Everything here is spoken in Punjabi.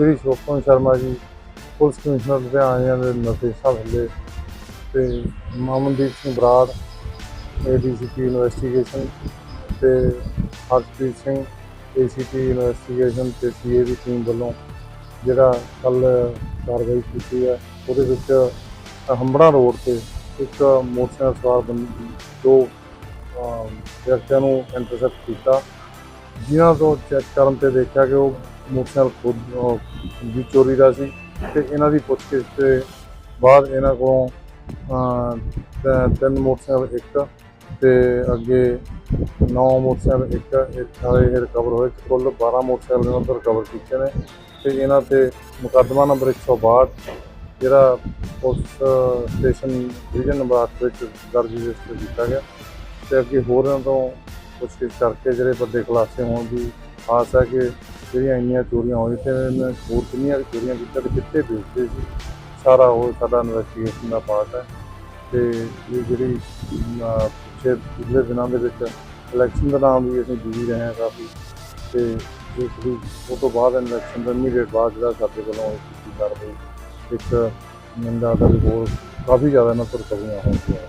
ਸ਼੍ਰੀ ਸ਼ੋਪਨ ਸ਼ਰਮਾ ਜੀ, ਪੁਲਿਸ ਕਮਿਸ਼ਨਰ ਲੁਧਿਆਣਾ ਦੇ ਨਿਰਦੇਸ਼ਾਂ ਥੱਲੇ ਤੇ ਮਾਮਨਦੀਪ ਸਿੰਘ ਬਰਾੜ ਏਡੀਸੀਪੀ ਇਨਵੈਸਟੀਗੇਸ਼ਨ ਤੇ ਹਰਪ੍ਰੀਤ ਸਿੰਘ ਏਸੀਪੀ ਇਨਵੈਸਟੀਗੇਸ਼ਨ ਤੇ ਸੀਏ ਦੀ ਟੀਮ ਵੱਲੋਂ ਜਿਹੜਾ ਕੱਲ ਕਾਰਵਾਈ ਕੀਤੀ ਹੈ, ਉਹਦੇ ਵਿੱਚ ਹੰਬੜਾ ਰੋਡ ਤੇ ਇੱਕ ਮੋਟਰਸਾਈਕਲ ਸਵਾਰ ਬੰਦੇ ਦੋ ਵਿਅਕਤੀਆਂ ਨੂੰ ਇੰਟਰਸੈਪਟ ਕੀਤਾ। ਜਿਨ੍ਹਾਂ ਤੋਂ ਚੈੱਕ ਕਰਨ ਤੇ ਦੇਖਿਆ ਕਿ ਉਹ ਮੋਟਰਸਾਈਕਲ ਖੁਦ ਅਹ, ਦੀ ਚੋਰੀ ਦਾ ਸੀ ਤੇ ਇਹਨਾਂ ਦੀ ਪੁੱਛਗਿੱਛ ਤੇ ਬਾਅਦ ਇਹਨਾਂ ਕੋਲੋਂ ਤਿੰਨ ਮੋਟਰਸਾਈਕਲ ਇੱਕ ਤੇ ਅੱਗੇ ਨੌ ਮੋਟਰਸਾਈਕਲ ਇੱਕ ਇੱਥੇ ਰਿਕਵਰ ਹੋਏ ਕੁੱਲ 12 ਮੋਟਰਸਾਈਕਲ ਇਹਨਾਂ ਤੋਂ ਰਿਕਵਰ ਕੀਤੇ ਨੇ ਤੇ ਇਹਨਾਂ ਤੇ ਮੁਕੱਦਮਾ ਨੰਬਰ 162 ਜਿਹੜਾ ਪੁਲਿਸ ਸਟੇਸ਼ਨ ਡਿਵੀਜ਼ਨ ਨੰਬਰ 8 ਵਿੱਚ ਦਰਜ ਰਜਿਸਟਰ ਕੀਤਾ ਗਿਆ ਤੇ ਅੱਗੇ ਹੋਰ ਇਹਨਾਂ ਤੋਂ ਪੁੱਛਗਿੱਛ ਕਰਕੇ ਜਿਹੜੇ ਵੱਡੇ ਖੁਲਾਸੇ ਹੋਣ ਦੀ ਆਸ ਹੈ ਕਿ ਜਿਹੜੀਆਂ ਇੰਨੀਆਂ ਚੋਰੀਆਂ ਹੋਈਆਂ ਤੇ ਇਹਨਾਂ ਹੋਰ ਕਿੰਨੀਆਂ ਚੋਰੀਆਂ ਕੀਤੀਆਂ ਤੇ ਕਿੱਥੇ ਵੇਚਦੇ ਸੀ? ਸਾਰਾ ਉਹ ਸਾਡਾ ਇਨਵੈਸਟੀਗੇਸ਼ਨ ਦਾ ਪਾਰਟ ਹੈ ਤੇ ਇਹ ਜਿਹੜੀ ਅਮ, ਪਿਛਲੇ ਪਿਛਲੇ ਦਿਨਾਂ ਦੇ ਵਿੱਚ ਇਲੈਕਸ਼ਨ ਦੇ ਨਾਮ ਵੀ ਅਸੀਂ ਜੂਝੀ ਰਹੇ ਹਾਂ ਕਾਫੀ ਤੇ ਜਿਹੜੀ ਉਹ ਤੋਂ ਬਾਅਦ ਇਲੈਕਸ਼ਨ ਦਾ ਇਮੀਡੀਏਟ ਬਾਅਦ ਜਿਹੜਾ ਸਾਡੇ ਵੱਲੋਂ ਇਹ ਕੀਤੀ ਕਾਰਵਾਈ ਇੱਕ ਮੰਦਾ ਦਾ ਵੀ ਹੋਰ ਕਾਫੀ ਜ਼ਿਆਦਾ ਇਹਨਾਂ ਤੋਂ ਰਿਕਵਰੀਆਂ ਹੋਣਗੀਆਂ